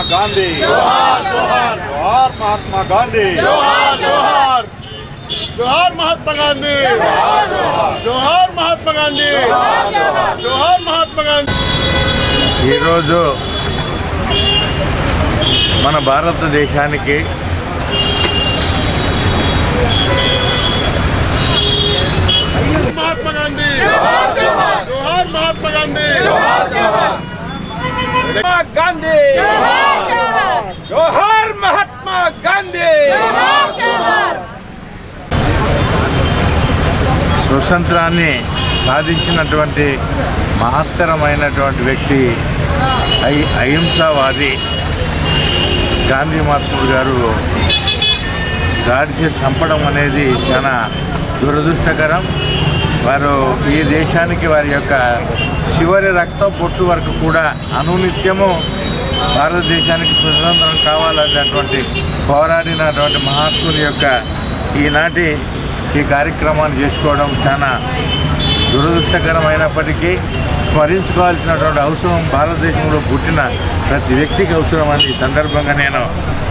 జోహార్ మహాత్మా గాంధీ జోహార్ మహాత్మా గాంధీ జోహార్ జోహార్ జోహార్ మహాత్మా గాంధీ జోహార్ మహాత్మా గాంధీ జోహార్ మహాత్మా గాంధీ ఈరోజు మన భారతదేశానికి మహాత్మా గాంధీ జోహార్ మహాత్మా గాంధీ గాంధీ జోహార్ మహాత్మా గాంధీ స్వతంత్రాన్ని సాధించినటువంటి మహత్తరమైనటువంటి వ్యక్తి అహి అహింసావాది గాంధీ మహాత్ముడు గారు. గాడిసి చంపడం అనేది చాలా దురదృష్టకరం. వారు ఈ దేశానికి వారి యొక్క చివరి రక్తం పొట్టు వరకు కూడా అనునిత్యము భారతదేశానికి స్వతంత్రం కావాలనేటువంటి పోరాడినటువంటి మహాత్ముని యొక్క ఈనాటి ఈ కార్యక్రమాన్ని చేసుకోవడం చాలా దురదృష్టకరమైనప్పటికీ స్మరించుకోవాల్సినటువంటి అవసరం భారతదేశంలో పుట్టిన ప్రతి వ్యక్తికి అవసరం అని ఈ సందర్భంగా నేను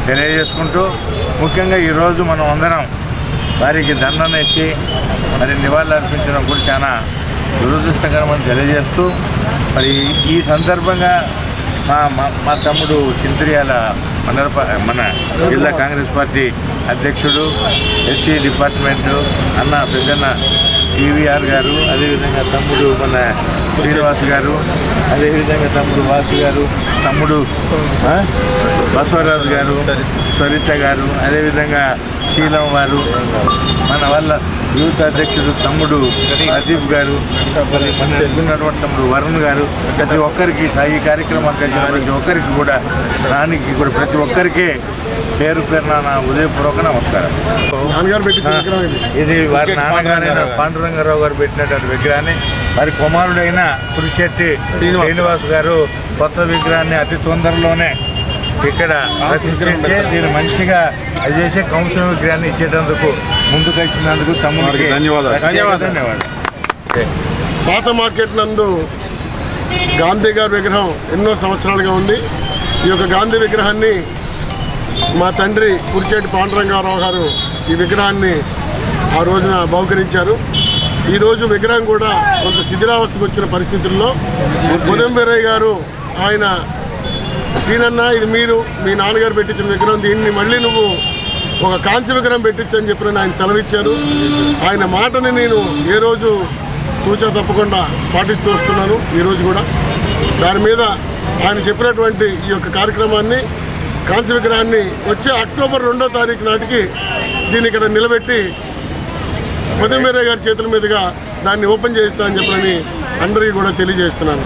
తెలియజేసుకుంటూ ముఖ్యంగా ఈరోజు మనం అందరం వారికి దండనేసి మరి నివాళులర్పించడం కూడా చాలా దురదృష్టకరమని తెలియజేస్తూ మరి ఈ సందర్భంగా మా మా- మా తమ్ముడు చింత్రియాల మన మన జిల్లా కాంగ్రెస్ పార్టీ అధ్యక్షుడు ఎస్సీ డిపార్ట్మెంటు అన్న పెద్దన్న టీవీఆర్ గారు అదేవిధంగా తమ్ముడు మన శ్రీనివాస్ గారు అదేవిధంగా తమ్ముడు వాసు గారు తమ్ముడు బసవరాజు గారు సరిత గారు అదేవిధంగా శీలం వారు మన వాళ్ళ యూత్ అధ్యక్షుడు తమ్ముడు అదీప్ గారు తమ్ముడు వరుణ్ గారు ప్రతి ఒక్కరికి ఈ కార్యక్రమానికి వచ్చిన ప్రతి ఒక్కరికి కూడా దానికి కూడా ప్రతి ఒక్కరికి పేరు పేరున నా ఉదయపూర్వక నమస్కారం. ఇది. వారి నాన్నగారైన పాండురంగారావు గారు. పెట్టినటువంటి విగ్రహాన్ని వారి కుమారుడైన పులిశెట్టి శ్రీనివాస్ గారు కొత్త విగ్రహాన్ని అతి తొందరలోనే ఇక్కడ ప్రతిష్ఠించి దీన్ని మంచిగా అది చేసే కౌన్సిల్ విగ్రహాన్ని ఇచ్చేటందుకు ముందుకు వచ్చినందుకు తమ్ముడికి ధన్యవాదాలు. పాత మార్కెట్ నందు గాంధీ గారి విగ్రహం ఎన్నో సంవత్సరాలుగా ఉంది. ఈ యొక్క గాంధీ విగ్రహాన్ని మా తండ్రి కురిచేటి పాండురంగారావు గారు ఈ విగ్రహాన్ని ఆ రోజున బహుకరించారు. ఈరోజు విగ్రహం కూడా కొంత శిథిలావస్థకు వచ్చిన పరిస్థితుల్లో ఉదయం వీరయ్య గారు ఆయన సీనన్న ఇది మీరు మీ నాన్నగారు పెట్టించిన విగ్రహం దీన్ని మళ్ళీ నువ్వు ఒక కాంస్య విగ్రహం పెట్టించని చెప్పిన ఆయన సెలవిచ్చారు. ఆయన మాటని నేను ఏ రోజు తూచా తప్పకుండా పాటిస్తూ వస్తున్నాను ఈరోజు కూడా. దాని మీద ఆయన చెప్పినటువంటి ఈ యొక్క కార్యక్రమాన్ని కాంస్య విగ్రహాన్ని వచ్చే అక్టోబర్ రెండో తారీఖు నాటికి దీన్ని ఇక్కడ నిలబెట్టి ఉదయం గారి చేతుల మీదుగా దాన్ని ఓపెన్ చేస్తా అని చెప్పని అందరికీ కూడా తెలియజేస్తున్నాను.